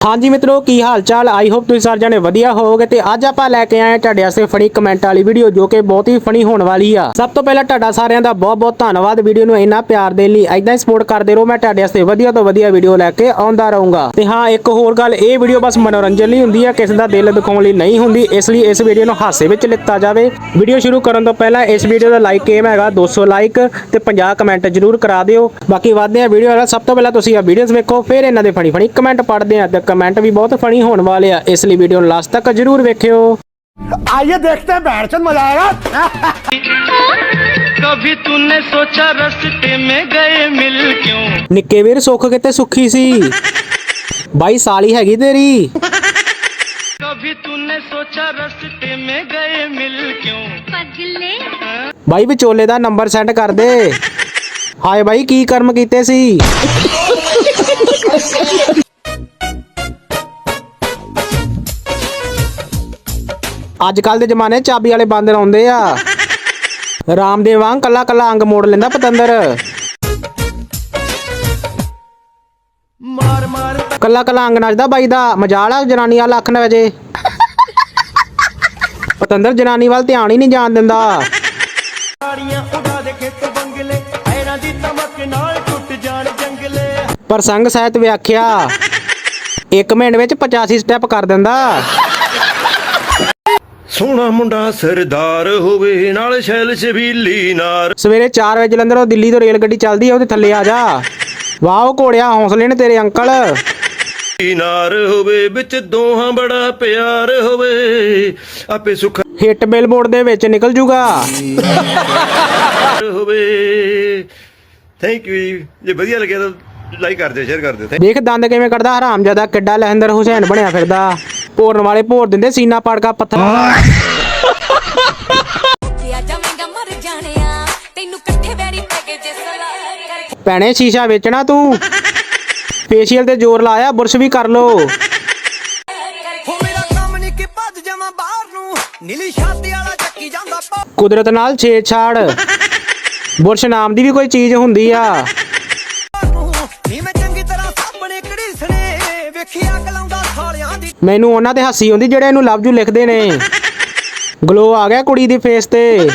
ਹਾਂਜੀ ਮਿੱਤਰੋ, ਕੀ ਹਾਲ ਚਾਲ ਆਈ ਹੋਪ ਤੁਸੀਂ ਸਾਰੇ ਜਣੇ ਵਧੀਆ ਹੋਵੋਗੇ ਤੇ ਅੱਜ ਆਪਾਂ ਲੈ ਕੇ ਆਏ ਤੁਹਾਡੇ ਵਾਸਤੇ ਫਨੀ ਕਮੈਂਟ ਵਾਲੀ ਵੀਡੀਓ ਜੋ ਕਿ ਬਹੁਤ ਹੀ ਫਨੀ ਹੋਣ ਵਾਲੀ ਆ। ਸਭ ਤੋਂ ਪਹਿਲਾਂ ਤੁਹਾਡਾ ਸਾਰਿਆਂ ਦਾ ਬਹੁਤ ਬਹੁਤ ਧੰਨਵਾਦ ਵੀਡੀਓ ਨੂੰ ਇੰਨਾ ਪਿਆਰ ਦੇਣ ਲਈ। ਐਦਾਂ ਹੀ ਸਪੋਰਟ ਕਰਦੇ ਰਹੋ, ਮੈਂ ਤੁਹਾਡੇ ਵਾਸਤੇ ਵਧੀਆ ਤੋਂ ਵਧੀਆ ਵੀਡੀਓ ਲੈ ਕੇ ਆਉਂਦਾ ਰਹੂੰਗਾ। ਤੇ ਹਾਂ, ਇੱਕ ਹੋਰ ਗੱਲ, ਇਹ ਵੀਡੀਓ ਬਸ ਮਨੋਰੰਜਨ ਲਈ ਹੁੰਦੀ ਆ, ਕਿਸੇ ਦਾ ਦਿਲ ਦਿਖਾਉਣ ਲਈ ਨਹੀਂ ਹੁੰਦੀ। ਇਸ ਲਈ ਇਸ ਵੀਡੀਓ ਨੂੰ ਹਾਸੇ ਵਿੱਚ ਲਿੱਤਾ ਜਾਵੇ। ਵੀਡੀਓ ਸ਼ੁਰੂ ਕਰਨ ਤੋਂ ਪਹਿਲਾਂ ਇਸ ਵੀਡੀਓ ਦਾ ਲਾਈਕ ਏਮ ਹੈਗਾ 200 ਲਾਈਕ ਤੇ 50 ਕਮੈਂਟ ਜ਼ਰੂਰ ਕਰਾ ਦਿਓ। ਬਾਕੀ ਵਧਦੇ ਆ ਵੀਡੀਓ ਵਾਲਾ, ਸਭ ਤੋਂ ਪਹਿਲਾਂ ਤੁਸੀਂ ਆ ਵੀਡੀਓਜ਼ ਵੇਖੋ, ਫਿਰ ਇਹਨਾਂ ਦੇ ਫਨੀ ਫਣੀ ਕਮੈਂਟ ਪੜ੍ਹਦੇ ਆ, ਤੇ ਕਮੈਂਟ ਵੀ ਬਹੁਤ ਫਨੀ ਹੋਣ ਵਾਲੇ ਆ ਇਸ ਲਈ ਵੀਡੀਓ ਨੂੰ ਲਾਸਟ ਤੱਕ ਜ਼ਰੂਰ ਵੇਖਿਓ आइए देखते हैं बैरचंद मजा आएगा कभी तूने सोचा रास्ते में गए मिल क्यों ਨਿੱਕੇ ਵੀਰ ਸੁੱਖ ਕਿਤੇ ਸੁੱਖੀ ਸੀ ਬਾਈ ਸਾਲੀ ਹੈਗੀ ਤੇਰੀ कभी तूने सोचा रास्ते में गए मिल क्यों ਪਗਲੇ ਬਾਈ ਵਿਚੋਲੇ ਦਾ ਨੰਬਰ ਸੈਂਡ ਕਰ ਦੇ ਹਾਏ ਬਾਈ ਕੀ ਕਰਮ ਕੀਤੇ ਸੀ ਅੱਜ ਕੱਲ ਦੇ ਜ਼ਮਾਨੇ ਚਾਬੀ ਵਾਲੇ ਬਾਂਦਰ ਆਉਂਦੇ ਆ। ਰਾਮਦੇਵ ਵਾਂਗ ਕੱਲਾ ਕੱਲਾ ਅੰਗ ਮੋੜ ਲੈਂਦਾ ਪਤੰਦਰ। ਮਾਰ ਮਾਰ ਕੱਲਾ ਕੱਲਾ ਅੰਗ ਨੱਚਦਾ ਬਾਈ ਦਾ। ਮਜਾਲ ਆ ਜਨਾਨੀ ਵਾਲਾ ਅੱਖ ਨਾ ਵਜੇ। ਪਤੰਦਰ, ਜਨਾਨੀ ਵੱਲ ਧਿਆਨ ਹੀ ਨਹੀਂ ਜਾਣ ਦਿੰਦਾ। ਪਰ ਸੰਗ ਸਹਿਤ ਵਿਆਖਿਆ। ਇੱਕ ਮਿੰਟ ਵਿੱਚ 85 ਸਟੈਪ ਕਰ ਦਿੰਦਾ। ਸੋਹਣਾ ਮੁੰਡਾ ਸਰਦਾਰ ਹੋਵੇ ਨਾਲ ਸ਼ੈਲ ਛਬੀਲੀ ਨਾਰ। ਸਵੇਰੇ 4 ਵਜੇ ਜਲੰਧਰੋਂ ਦਿੱਲੀ ਤੋਂ ਰੇਲ ਗੱਡੀ ਚੱਲਦੀ ਆ ਉਹਦੇ ਥੱਲੇ ਆ ਜਾ। ਵਾਓ ਘੋੜਿਆ ਹੌਸਲੇ ਨੇ ਤੇਰੇ ਅੰਕਲ। ਨਾਰ ਹੋਵੇ ਵਿੱਚ ਦੋਹਾਂ ਬੜਾ ਪਿਆਰ ਹੋਵੇ। ਆਪੇ ਸੁਖ ਹਿੱਟ ਬਿਲਬੋਰਡ ਦੇ ਵਿੱਚ ਨਿਕਲ ਜੂਗਾ। ਹੋਵੇ। ਥੈਂਕ ਯੂ ਜੀ। ਜੇ ਵਧੀਆ ਲੱਗਿਆ ਤਾਂ ਲਾਈਕ ਕਰ ਦਿਓ ਸ਼ੇਅਰ ਕਰ ਦਿਓ। ਦੇਖ ਦੰਦ ਕਿਵੇਂ ਕੱਢਦਾ ਹਰਾਮਜ਼ਾਦਾ ਕਿੱਡਾ ਲਹਿੰਦਰ ਹੁਸੈਨ ਬਣਿਆ ਫਿਰਦਾ। ਭੋਰਨ ਵਾਲੇ ਭੋਰ ਦਿੰਦੇ, ਸੀਨਾ ਪੜਕਾ ਪੱਥਰ ਭੈਣੇ, ਸ਼ੀਸ਼ਾ ਵੇਚਣਾ ਤੂੰ। ਫੇਸ਼ੀਅਲ ਤੇ ਜ਼ੋਰ ਲਾਇਆ, ਬੁਰਸ਼ ਵੀ ਕਰ ਲੋ ਕੁਦਰਤ ਨਾਲ ਛੇੜਛਾੜ। ਬੁਰਸ਼ ਨਾਮ ਦੀ ਵੀ ਕੋਈ ਚੀਜ਼ ਹੁੰਦੀ ਆ। ਮੈਨੂੰ ਉਹਨਾਂ ਤੇ ਹਾਸੀ ਆਉਂਦੀ ਜਿਹੜੇ ਇਹਨੂੰ ਲਵ ਜੂ ਲਿਖਦੇ ਨੇ। ਗਲੋ ਆ ਗਿਆ ਕੁੜੀ ਦੀ ਫੇਸ ਤੇ।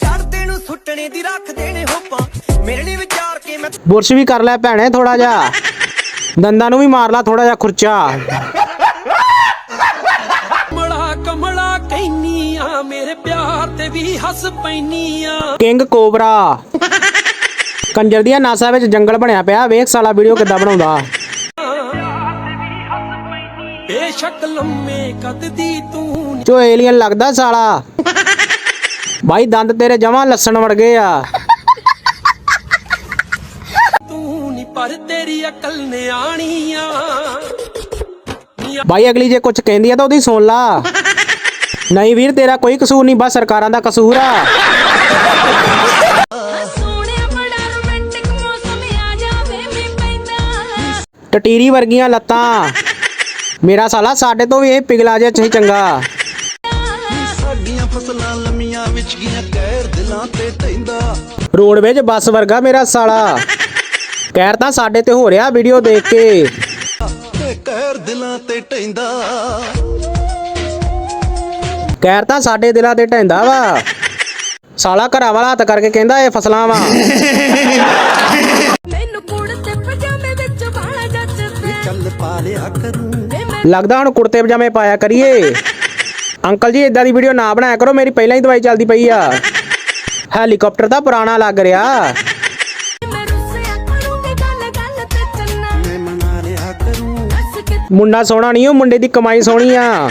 ਚੜਦੇ ਨੂੰ ਸੁੱਟਣੇ ਦੀ ਰੱਖ ਦੇਣੇ ਹੋਪਾਂ ਮੇਰੇ ਲਈ ਵਿਚਾਰ ਕੇ ਮੈਂ ਬੁਰਸ਼ ਵੀ ਕਰ ਲੈ ਭੈਣੇ ਥੋੜਾ ਜਿਹਾ। ਦੰਦਾਂ ਨੂੰ ਵੀ ਮਾਰ ਲਾ ਥੋੜਾ ਜਾ ਖੁਰਚਾ। ਕਮਲਾ ਕਮਲਾ ਕਹਿਨੀ ਆ ਮੇਰੇ ਪਿਆਰ ਤੇ ਵੀ ਹੱਸ ਪੈਨੀ ਆ ਕਿੰਗ ਕੋਬਰਾ। ਕੰਜਰ ਦੀਆਂ ਨਾਸਾਂ ਵਿੱਚ ਜੰਗਲ ਬਣਿਆ ਪਿਆ, ਵੇਖ ਸਾਲਾ ਵੀਡੀਓ ਕਿੱਦਾਂ ਬਣਾਉਂਦਾ। ਬੇਸ਼ੱਕ ਲੰਮੇ ਕੱਦ ਦੀ ਤੂੰ ਜੋ ਏਲੀਅਨ ਲੱਗਦਾ ਸਾਲਾ? ਬਾਈ ਦੰਦ ਤੇਰੇ ਜਮਾਂ ਲੱਸਣ ਵੜ ਗਏ ਆ। ਤੂੰ ਨੀ ਪਰ ਤੇਰੀ ਅਕਲ ਨੇ ਆਣੀ ਆ ਬਾਈ ਅਗਲੀ ਜੇ ਕੁਝ ਕਹਿੰਦੀ ਆ ਤਾਂ ਉਹਦੀ ਸੁਣ ਲਾ। ਨਹੀਂ ਵੀਰ ਤੇਰਾ ਕੋਈ ਕਸੂਰ ਨਹੀਂ ਬਸ ਸਰਕਾਰਾਂ ਦਾ ਕਸੂਰ ਆ। ਸੋਹਣਿਆ ਬੜਾ ਰੋਮਾਂਟਿਕ ਮੌਸਮ ਆ ਜਾਵੇ ਮੈਂ ਪੈਂਦਾ। ਟਟੀਰੀ ਵਰਗੀਆਂ ਲੱਤਾਂ। ਮੇਰਾ ਸਾਲਾ ਸਾਡੇ ਤੋਂ ਵੀ ਇਹ ਪਿਗਲਾ ਜਿਹਾ ਚਾਹੀ ਚੰਗਾ। ਸਾਡੀਆਂ ਫਸਲਾਂ ਲੰਮੀਆਂ ਵਿੱਚ ਗੀਆਂ ਕਹਿਰ ਦਿਲਾਂ ਤੇ ਟੈਂਦਾ ਰੋਡ ਵਿੱਚ ਬੱਸ ਵਰਗਾ ਮੇਰਾ ਸਾਲਾ। ਕਹਿਰ ਤਾਂ ਸਾਡੇ ਤੇ ਹੋ ਰਿਹਾ ਵੀਡੀਓ ਦੇਖ ਕੇ। ਤੇ ਕਹਿਰ ਦਿਲਾਂ ਤੇ ਟੈਂਦਾ ਕਹਿਰ ਤਾਂ ਸਾਡੇ ਦਿਲਾਂ ਤੇ ਢੈਂਦਾ ਵਾ। ਸਾਲਾ ਘਰਾਂ ਵਾਲਾ ਹੱਥ ਕਰਕੇ ਕਹਿੰਦਾ ਇਹ ਫਸਲਾਂ ਵਾ। ਮੈਨੂੰ ਕੁੜਤੇ ਪਜਾਮੇ ਵਿੱਚ ਬਾਲਾ ਜੱਚਦੇ ਚੱਲ ਪਾ ਲਿਆ ਕਰੂੰ। ਲੱਗਦਾ ਹੁਣ ਕੁੜਤੇ ਪਜਾਮੇ ਪਾਇਆ ਕਰੀਏ। ਅੰਕਲ ਜੀ ਇਦਾਂ ਦੀ ਵੀਡੀਓ ਨਾ ਬਣਾਇਆ ਕਰੋ, ਮੇਰੀ ਪਹਿਲਾਂ ਹੀ ਦਵਾਈ ਚੱਲਦੀ ਪਈ ਆ। ਹੈਲੀਕਾਪਟਰ ਦਾ ਪੁਰਾਣਾ ਲੱਗ ਰਿਹਾ। ਮੁੰਡਾ ਸੋਹਣਾ ਨਹੀਂ, ਉਹ ਮੁੰਡੇ ਦੀ ਕਮਾਈ ਸੋਹਣੀ ਆ।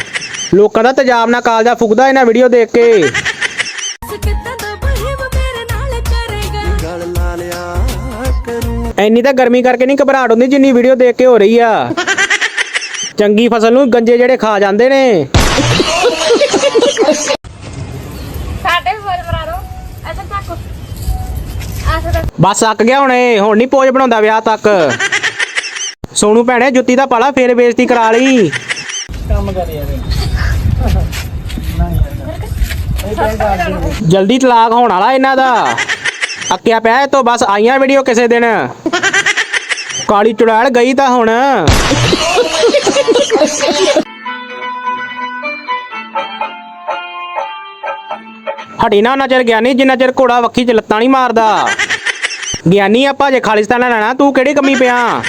ਲੋਕਾਂ ਦਾ ਤਜਾਬ ਨਾਲ ਕਾਲਜਾ ਫੁੱਕਦਾ ਇਹਨਾਂ ਵੀਡੀਓ ਦੇਖ ਕੇ। ਹੱਸ ਐਨੀ ਤਾਂ ਗਰਮੀ ਕਰਕੇ ਨਹੀਂ ਘਬਰਾਹਟ ਹੁੰਦੀ, ਜਿੰਨੀ ਵੀਡੀਓ ਦੇਖ ਕੇ ਹੋ ਰਹੀ ਆ। ਚੰਗੀ ਫਸਲ ਨੂੰ ਗੰਜੇ ਜਿਹੜੇ ਖਾ ਜਾਂਦੇ ਨੇ। ਸਾਡੇ ਫੋਨ ਬਣਾ ਦੋ। ਐਸਾ ਚੱਕੋ ਆਸਾ ਬਸ ਅੱਕ ਗਿਆ ਹੁਣ ਇਹ ਹੁਣ ਨਹੀਂ ਪੋਜ ਬਣਾਉਂਦਾ ਵਿਆਹ ਤੱਕ। ਸੋਨੂ ਭੈਣੇ ਜੁੱਤੀ ਦਾ ਪਾਲਾ ਫੇਰ ਬੇਇੱਜ਼ਤੀ ਕਰਾ ਲਈ। ਜਲਦੀ ਤਲਾਕ ਹੋਣ ਵਾਲਾ ਇਹਨਾਂ ਦਾ। ਅੱਕਿਆ ਪਿਆ ਇਹ ਤੋਂ ਬਸ ਆਈਆਂ ਵੀਡੀਓ ਕਿਸੇ ਦਿਨ। ਕਾਲੀ ਚੁੜੈਲ ਗਈ ਤਾਂ ਹੁਣ। ਹਟੀ ਨਾ ਉਹਨਾਂ ਚਿਰ ਗਿਆਨੀ ਜਿੰਨਾ ਚਿਰ ਘੋੜਾ ਵੱਖੀ ਚ ਲੱਤਾਂ ਨਹੀਂ ਮਾਰਦਾ। ਗਿਆਨੀ ਆਪਾਂ ਜੇ ਖਾਲਿਸਤਾਨ ਲੈਣਾ ਤੂੰ ਕਿਹੜੀ ਕਮੀ ਪਿਆ?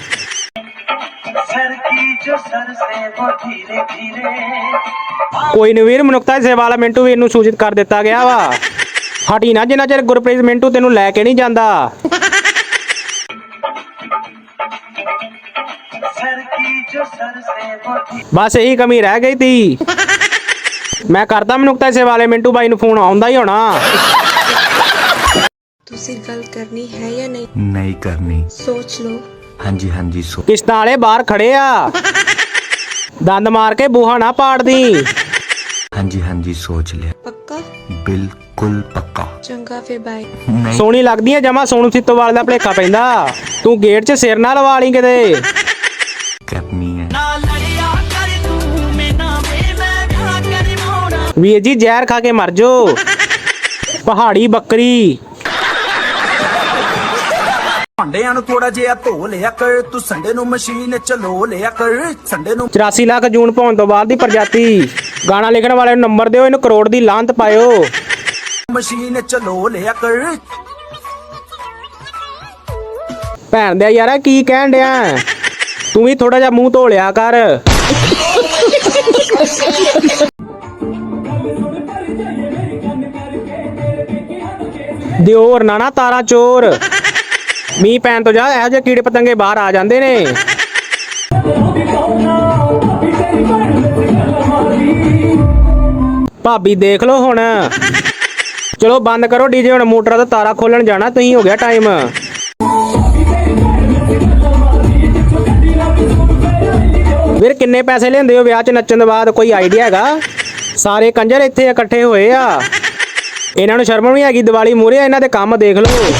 ਕੋਈ ਨੀ ਵੀਰ ਮਨੁੱਖਤਾ ਦੀ ਸੇਵਾ ਵਾਲਾ ਮਿੰਟੂ ਵੀਰ ਨੂੰ ਸੂਚਿਤ ਕਰ ਦਿੱਤਾ ਗਿਆ ਵਾ। ਹਟੀ ਨਾ ਜਿੰਨਾ ਚਿਰ ਗੁਰਪ੍ਰੀਤ ਮਿੰਟੂ ਤੈਨੂੰ ਲੈ ਕੇ ਨਹੀਂ ਜਾਂਦਾ। ਬਸ ਇਹੀ ਕਮੀ ਰਹਿ ਗਈ ਤੀ। ਮੈਂ ਕਰਦਾ ਮਨੁੱਖਤਾ ਸੇਵਾ ਵਾਲੇ ਮਿੰਟੂ ਬਾਈ ਨੂੰ ਫੋਨ ਆਉਂਦਾ ਹੀ ਹੋਣਾ। ਤੁਸੀਂ ਗੱਲ ਕਰਨੀ ਹੈ ਜਾਂ ਨਹੀਂ? ਨਹੀਂ ਕਰਨੀ। ਸੋਚ ਲਓ। ਹਾਂਜੀ ਹਾਂਜੀ ਸੋ ਕਿਸ਼ਤਾਂ ਵਾਲੇ ਬਾਹਰ ਖੜੇ ਆ। ਦੰਦ ਮਾਰ ਕੇ ਬੂਹਾ ਨਾ ਪਾੜਦੀ ਹਾਂਜੀ ਹਾਂਜੀ ਸੋਚ ਲਿਆ। ਪੱਕਾ? ਬਿਲਕੁਲ ਪੱਕਾ। ਚੰਗਾ ਫਿਰ ਬਾਏ ਸੋਹਣੀ ਲੱਗਦੀ ਆ ਜਮਾ ਸੋਨੂ ਸਿੱਤੋਵਾਲ ਦਾ ਭਲੇਖਾ ਪੈਂਦਾ। ਤੂੰ ਗੇਟ 'ਚ ਸਿਰ ਨਾ ਲਵਾ ਲਈ ਕਿਤੇ। ਕਰਨੀ ਵੀਰ ਜੀ ਜ਼ਹਿਰ ਖਾ ਕੇ ਮਰ ਜੋ ਪਹਾੜੀ ਬੱਕਰੀ। ਭਾਂਡਿਆਂ ਨੂੰ ਥੋੜਾ ਜਿਹਾ ਧੋ ਲਿਆ ਕਰ ਤੂੰ ਸੰਡੇ ਨੂੰ ਮਸ਼ੀਨ ਚਲੋ ਲਿਆ ਕਰ ਸੰਡੇ ਨੂੰ 84 ਲੱਖ ਜੂਨ ਪਾਉਣ ਤੋਂ ਬਾਅਦ ਦੀ ਪ੍ਰਜਾਤੀ। ਗਾਣਾ ਲਿਖਣ ਵਾਲੇ ਨੂੰ ਨੰਬਰ ਦਿਓ ਇਹਨੂੰ ਕਰੋੜ ਦੀ ਲਾਂਤ ਪਾਇਓ। ਮਸ਼ੀਨ ਚਲੋ ਲਿਆ ਕਰ। ਭੈਣ ਦੇ ਯਾਰਾ ਕੀ ਕਹਿਣ ਡਿਆ? ਤੂੰ ਵੀ ਥੋੜਾ ਜਿਹਾ ਮੂੰਹ ਧੋ ਲਿਆ ਕਰ। ਦਿਓਰ ਨਾ ਨਾ ਤਾਰਾ ਚੋਰ। ਮੀਂਹ ਪੈਣ ਤੋਂ ਜਾ ਇਹੋ ਜਿਹੇ ਕੀੜੇ ਪਤੰਗੇ ਬਾਹਰ ਆ ਜਾਂਦੇ ਨੇ। ਭਾਬੀ ਦੇਖ ਲਓ ਹੁਣ। ਚਲੋ ਬੰਦ ਕਰੋ ਡੀਜੇ, ਹੁਣ ਮੋਟਰਾਂ ਦਾ ਤਾਰਾ ਖੋਲਣ ਜਾਣਾ, ਤੁਸੀਂ ਹੋ ਗਿਆ ਟਾਈਮ। ਵੀਰ ਕਿੰਨੇ ਪੈਸੇ ਲੈਂਦੇ ਹੋ ਵਿਆਹ 'ਚ ਨੱਚਣ ਦੇ ਬਾਅਦ? ਕੋਈ ਆਈਡੀਆ ਹੈਗਾ? ਸਾਰੇ ਕੰਜਰ ਇੱਥੇ ਇਕੱਠੇ ਹੋਏ ਆ। ਇਹਨਾਂ ਨੂੰ ਸ਼ਰਮ ਨਹੀਂ ਹੈਗੀ ਦੀਵਾਲੀ ਮੂਰੇ ਇਹਨਾਂ ਦੇ ਕੰਮ ਦੇਖ ਲਓ।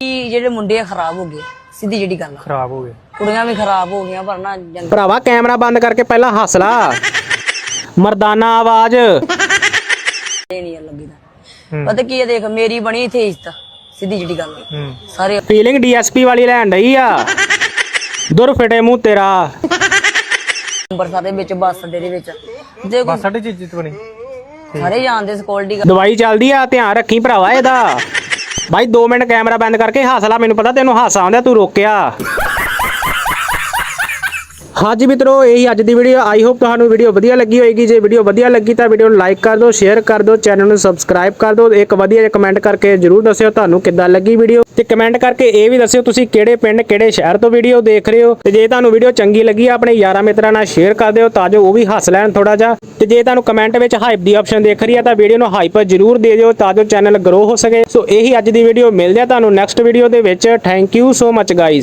ਕਿ ਜਿਹੜੇ ਮੁੰਡੇ ਆ ਖਰਾਬ ਹੋ ਗਏ ਸਿੱਧੀ ਜਿਹੜੀ ਗੱਲ ਖਰਾਬ ਹੋ ਗਏ। ਕੁੜੀਆਂ ਵੀ ਖਰਾਬ ਹੋ ਗਈਆਂ ਪਰ ਨਾ ਜੰਗ ਭਰਾਵਾ ਕੈਮਰਾ ਬੰਦ ਕਰਕੇ ਪਹਿਲਾਂ ਹੱਸ ਲਾ ਮਰਦਾਨਾ ਆਵਾਜ਼। ਨਹੀਂ ਲੱਗੀ ਦਾ ਪਤਾ ਕੀ ਹੈ ਦੇਖ ਮੇਰੀ ਬਣੀ ਇੱਥੇ ਇੱਜ਼ਤ ਸਿੱਧੀ ਜਿਹੜੀ ਗੱਲ ਸਾਰੇ ਫੀਲਿੰਗ ਡੀਐਸਪੀ ਵਾਲੀ ਲੈਣ ਡਈ ਆ। ਦੁਰ ਫਿਟੇ ਮੂੰਹ ਤੇਰਾ। ਅੰਬਰਸਰ ਦੇ ਵਿੱਚ ਬੱਸ ਅੱਡੇ ਦੇ ਵਿੱਚ। ਜੇ ਬੱਸ ਅੱਡੇ ਚ ਇੱਜ਼ਤ ਬਣੀ। ਸਾਰੇ ਜਾਣਦੇ ਸਕਿਉਰਟੀ ਦਵਾਈ ਚੱਲਦੀ ਆ, ਧਿਆਨ ਰੱਖੀ ਭਰਾਵਾ ਇਹਦਾ। ਬਾਈ 2 ਮਿੰਟ ਕੈਮਰਾ ਬੰਦ ਕਰਕੇ ਹੱਸ ਲਾ ਮੈਨੂੰ ਪਤਾ ਤੈਨੂੰ ਹਾਸਾ ਆਉਂਦਾ, ਤੂੰ ਰੋਕਿਆ। ਹਾਂਜੀ ਮਿੱਤਰੋ, ਇਹੀ ਅੱਜ ਦੀ ਵੀਡੀਓ ਆਈ ਹੋਪ ਤੁਹਾਨੂੰ ਵੀਡੀਓ ਵਧੀਆ ਲੱਗੀ ਹੋਏਗੀ। ਜੇ ਵੀਡੀਓ ਵਧੀਆ ਲੱਗੀ ਤਾਂ ਵੀਡੀਓ ਨੂੰ ਲਾਈਕ ਕਰ ਦਿਓ ਸ਼ੇਅਰ ਕਰ ਦਿਓ ਚੈਨਲ ਨੂੰ ਸਬਸਕ੍ਰਾਈਬ ਕਰ ਦਿਓ। ਇੱਕ ਵਧੀਆ ਜਿਹਾ ਕਮੈਂਟ ਕਰਕੇ ਜਰੂਰ ਦੱਸਿਓ ਤੁਹਾਨੂੰ ਕਿੱਦਾਂ ਲੱਗੀ ਵੀਡੀਓ ਤੇ ਕਮੈਂਟ ਕਰਕੇ ਇਹ ਵੀ ਦੱਸਿਓ ਤੁਸੀਂ ਕਿਹੜੇ ਪਿੰਡ, ਕਿਹੜੇ ਸ਼ਹਿਰ ਤੋਂ ਵੀਡੀਓ ਦੇਖ ਰਹੇ ਹੋ। ਤੇ ਜੇ ਤੁਹਾਨੂੰ ਵੀਡੀਓ ਚੰਗੀ ਲੱਗੀ, ਆਪਣੇ ਯਾਰਾਂ ਮਿੱਤਰਾਂ ਨਾਲ ਸ਼ੇਅਰ ਕਰ ਦਿਓ ਤਾਂ ਜੋ ਉਹ ਵੀ ਹੱਸ ਲੈਣ ਥੋੜਾ ਜਿਹਾ। ਤੇ ਜੇ ਤੁਹਾਨੂੰ ਕਮੈਂਟ ਵਿੱਚ ਹਾਈਪ ਦੀ ਆਪਸ਼ਨ ਦੇਖ ਰਹੀ ਹੈ ਤਾਂ ਵੀਡੀਓ ਨੂੰ ਹਾਈਪ ਜਰੂਰ ਦੇ ਦਿਓ ਤਾਂ ਜੋ ਚੈਨਲ ਗਰੋ ਹੋ ਸਕੇ। ਸੋ ਇਹੀ ਅੱਜ ਦੀ ਵੀਡੀਓ ਮਿਲਦੇ ਆ ਤੁਹਾਨੂੰ ਨੈਕਸਟ ਵੀਡੀਓ ਦੇ ਵਿੱਚ। Thank you so much guys